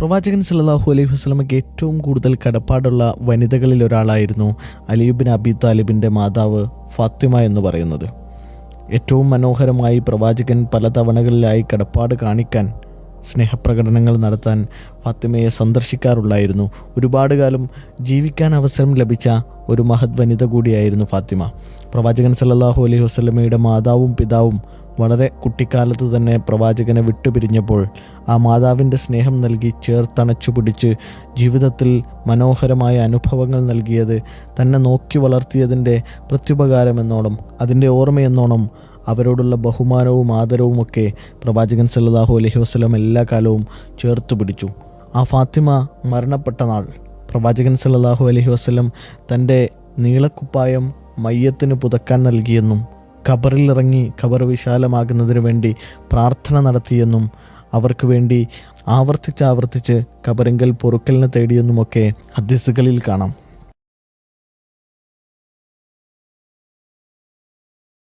പ്രവാചകൻ സല്ലല്ലാഹു അലൈഹി വസ്ലമയ്ക്ക് ഏറ്റവും കൂടുതൽ കടപ്പാടുള്ള വനിതകളിൽ ഒരാളായിരുന്നു അലിയുബിൻ അബി താലിബിന്റെ മാതാവ് ഫാത്തിമ എന്ന് പറയുന്നത്. ഏറ്റവും മനോഹരമായി പ്രവാചകൻ പല തവണകളിലായി കടപ്പാട് കാണിക്കാൻ സ്നേഹപ്രകടനങ്ങൾ നടത്താൻ ഫാത്തിമയെ സന്ദർശിക്കാറുള്ളായിരുന്നു. ഒരുപാട് കാലം ജീവിക്കാൻ അവസരം ലഭിച്ച ഒരു മഹത് വനിത കൂടിയായിരുന്നു ഫാത്തിമ. പ്രവാചകൻ സല്ലല്ലാഹു അലൈഹി വസ്ലമയുടെ മാതാവും പിതാവും വളരെ കുട്ടിക്കാലത്ത് തന്നെ പ്രവാചകനെ വിട്ടുപിരിഞ്ഞപ്പോൾ ആ മാതാവിന്റെ സ്നേഹം നൽകി ചേർത്തണച്ചു പിടിച്ച് ജീവിതത്തിൽ മനോഹരമായ അനുഭവങ്ങൾ നൽകിയത് തന്നെ നോക്കി വളർത്തിയതിന്റെ പ്രത്യുപകാരമെന്നോണം അതിന്റെ ഓർമ്മയെന്നോണം അവരോടുള്ള ബഹുമാനവും ആദരവുമൊക്കെ പ്രവാചകൻ സല്ലാഹു അലഹി വസ്ലം എല്ലാ കാലവും ചേർത്ത് പിടിച്ചു. ആ ഫാത്തിമ മരണപ്പെട്ട നാൾ പ്രവാചകൻ സല്ലാഹു അലഹി വസ്ലം തന്റെ നീളക്കുപ്പായം മയ്യത്തിന് പുതക്കാൻ നൽകിയെന്നും ഖബറിലിറങ്ങി ഖബർ വിശാലമാകുന്നതിന് വേണ്ടി പ്രാർത്ഥന നടത്തിയെന്നും അവർക്ക് വേണ്ടി ആവർത്തിച്ച് ആവർത്തിച്ച് ഖബറിങ്കൽ പൊറുക്കലിനെ തേടിയെന്നുമൊക്കെ ഹദീസുകളിൽ കാണാം.